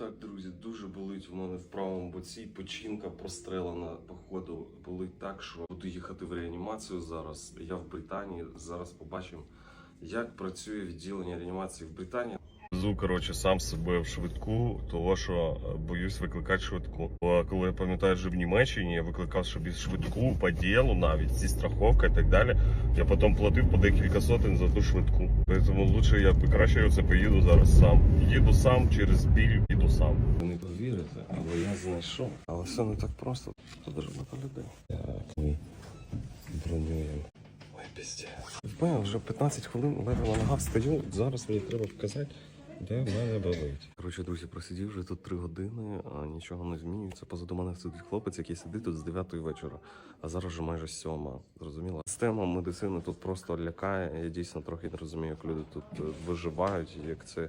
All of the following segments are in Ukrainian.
Так, друзі, дуже болить в мене в правому боці. Печінка прострелена. Походу, болить так, що буду їхати в реанімацію зараз. Я в Британії. Зараз побачимо, як працює відділення реанімації в Британії. Зу, коротше, сам себе в швидку, того що е, боюсь викликати швидку. Бо коли я пам'ятаю, що в Німеччині я викликав собі швидку по ділу, навіть зі страховкою і так далі. Я потім платив по декілька сотень за ту швидку. Тому лучше я краще це поїду зараз сам. Їду сам через біль, їду сам. Ви не повірите, але я знайшов. Але все не так просто. Тут дуже багато людей. Так, ми бронюємо. Ой, піздець. Впевнений, вже 15 хвилин ледве на ногах стою. Зараз мені треба показати. Де в мене болить? Коротше, друзі, просидів вже тут три години, а нічого не змінюється. Позаду мене сидить хлопець, який сидить тут з 9 вечора, а зараз вже майже сьома. Зрозуміло? Система медицини тут просто лякає. Я дійсно трохи не розумію, як люди тут е, виживають, як це.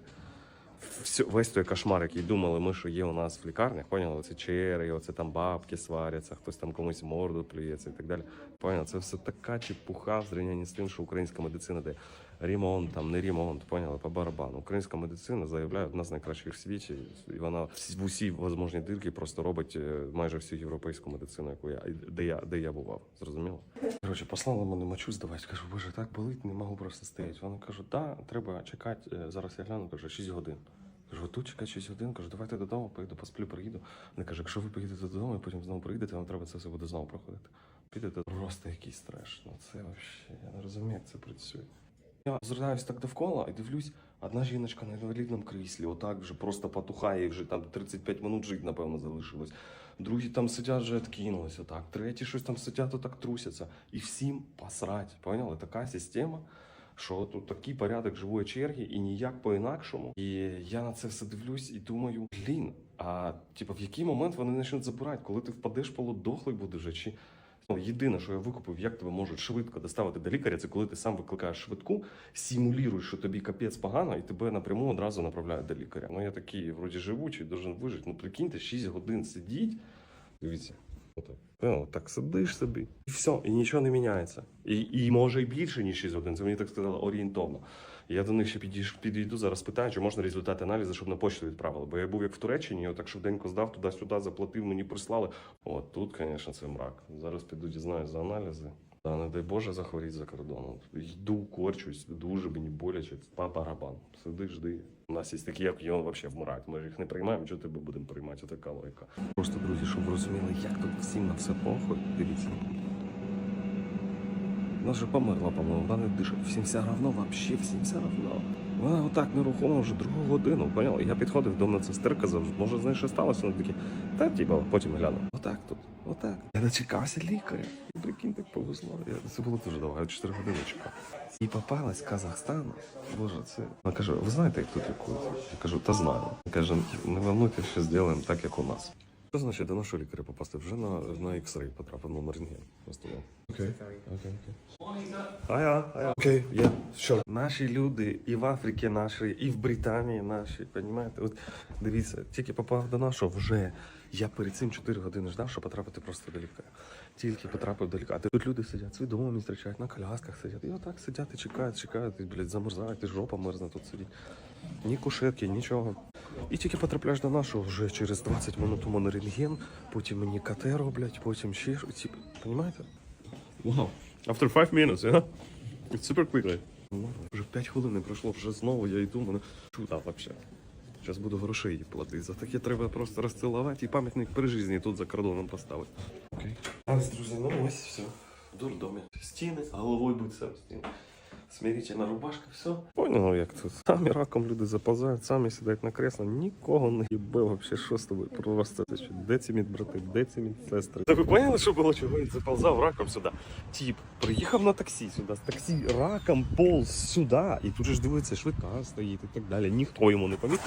Всю, весь той кошмар, який думали ми, що є у нас в лікарнях, поняли? Оце черги, оце там бабки сваряться, хтось там комусь морду плюється і так далі. Поняли? Це все така чепуха в зрівнянні з тим, що українська медицина де ремонт, там не ремонт, поняли, по барабану. Українська медицина заявляє одна з найкращих в світі, і вона в усі можливі дирки просто робить е, майже всю європейську медицину, яку я де я де я бував. Зрозуміло? Коротше, послали мене мочу здавати. Кажу, боже, так болить, не можу просто стояти. Вони кажуть, да, треба чекати. е, Зараз я гляну, каже, 6 годин. Кажу, тут чекати 6 годин, кажу, давайте додому, поїду, посплю, приїду. Вони кажуть, якщо ви поїдете додому і потім знову приїдете, вам треба це все буде знову проходити. Підете просто якийсь треш. Ну це взагалі, я не розумію, як це працює. Я зринаюсь так довкола і дивлюсь, одна жіночка на інвалідному кріслі, отак вже просто потухає, їй вже там 35 минут жити, напевно, залишилось. Другі там сидять, вже відкинулись отак. Треті щось там сидять, отак трусяться. І всім посрать. Поняли? Така система, що тут такий порядок живої черги і ніяк по-інакшому. І я на це все дивлюсь і думаю, блін, а типу, в який момент вони почнуть забирати, коли ти впадеш полудохлий будеш чи Ну, єдине, що я викупив, як тебе можуть швидко доставити до лікаря, це коли ти сам викликаєш швидку, симулюєш, що тобі капець погано, і тебе напряму одразу направляють до лікаря. Ну я такий, вроді живучий, должен вижити. Ну прикиньте, 6 годин сидіть. Дивіться, отак. Ну, так сидиш собі, і все, і нічого не міняється. І, і може і більше, ніж 6 годин. Це мені так сказали орієнтовно. Я до них ще підійду зараз питаю, чи можна результати аналізу, щоб на почту відправили. Бо я був як в Туреччині, я так швиденько здав туди-сюди, заплатив, мені прислали. От тут, звісно, це мрак. Зараз піду дізнаюсь за аналізи. Та не дай Боже захворіть за кордоном. Йду, корчусь, дуже мені боляче. Па барабан. Сиди, жди. У нас є такі, як його взагалі вмирають. Ми ж їх не приймаємо, чого тебе будемо приймати? Така логіка. Просто, друзі, щоб розуміли, як тут всім на все похуй. Дивіться. Вона вже померла, по-моєму, вона не дише. Всім все равно, вообще всім все равно. Вона отак нерухомо вже другу годину, поняла? Я підходив до медсестри, казав, може з нею щось сталося? Вона такі, та типа, потім гляну. Отак тут, отак. Я дочекався лікаря. Прикинь, так повезло. Я, це було дуже довго, я 4 години чекав. І попалась Казахстану. Боже, це. Вона каже, ви знаєте, як тут лікується? Я кажу, та знаю. Вона каже, не волнуйтесь, що зробимо так, як у нас. Що значить до нашого лікаря попасти? Вже на, на X-ray потрапив, ну, на рентген. Окей, окей, окей. Ая, ая. Окей, я що? Наші люди і в Африці наші, і в Британії наші, понімаєте? От дивіться, тільки попав до нашого вже. Я перед цим 4 години ждав, щоб потрапити просто до лікаря. Тільки потрапив до лікаря. Тут люди сидять, свідомо зустрічають, на колясках сидять. І отак сидять і чекають, чекають, і, блядь, замерзають, і жопа мерзне тут сидіть. Ні кушетки, нічого. І тільки потрапляєш до нашого вже через 20 минут у мене рентген, потім мені КТ роблять, потім ще Понімаєте? Wow. After five minutes, yeah? It's super quickly. Ну, Вже 5 хвилин не пройшло, вже знову я йду, мене чута взагалі. Зараз буду грошей платити. За таке треба просто розцілувати і пам'ятник при житті тут за кордоном поставити. Окей. Okay. Ось, друзі, ну ось все. В дурдомі. Стіни, головою будь сам стіни. Смирительна рубашка, все. Понял, як тут. Самі раком люди заповзають, самі сідають на кресло, нікого не їбе вообще, що з тобою? Просто що, де ці медбрати, де ці медсестри? Та ви поняли, що було, чого він заповзав раком сюди? Тіп, приїхав на таксі сюди, з таксі раком полз сюди, і тут же ж дивиться, швидка стоїть і так далі. Ніхто йому не поміг.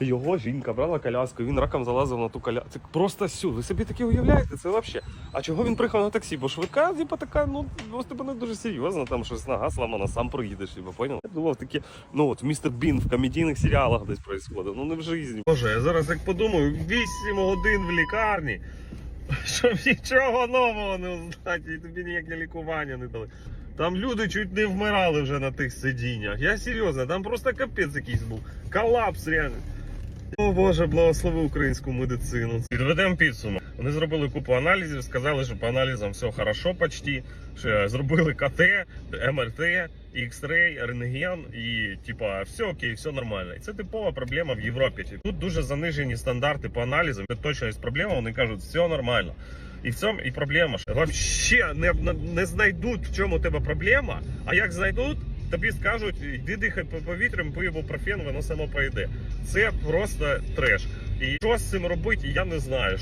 Його жінка брала коляску, він раком залазив на ту коляску. Це просто сюди. Ви собі таке уявляєте? Це взагалі. А чого він приїхав на таксі? Бо швидка, типа така, ну, ось типу, не дуже серйозно, там щось нога сломана, сам проїдеш, типа, поняв? Я думав, таке, ну от містер Бін в комедійних серіалах десь происходить, ну не в житті. Боже, я зараз як подумаю, 8 годин в лікарні, щоб нічого нового не узнати, і тобі ніяке лікування не дали. Там люди чуть не вмирали вже на тих сидіннях. Я серйозно, там просто капець якийсь був. Колапс реально. О Боже, благослови українську медицину. Підведемо підсумок. Вони зробили купу аналізів, сказали, що по аналізам все хорошо почти. Що зробили КТ, МРТ, X-ray, рентген і типа все окей, все нормально. І це типова проблема в Європі. Тут дуже занижені стандарти по аналізам. Це точно є проблема. Вони кажуть, все нормально. І в цьому і проблема. Вообще не, не знайдуть, в чому у тебе проблема. А як знайдуть, тобі скажуть, йди дихай по повітрям, пий ібупрофен, воно само пройде. Це просто треш. І що з цим робити, я не знаю.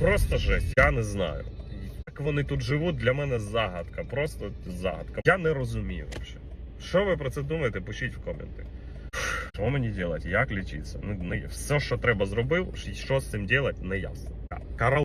Просто жесть, я не знаю. Як вони тут живуть, для мене загадка. Просто загадка. Я не розумію взагалі. Що ви про це думаєте? Пишіть в коменти. Що мені робити? Як лічитися? Ну, не- все, що треба зробив, що з цим робити, не ясно.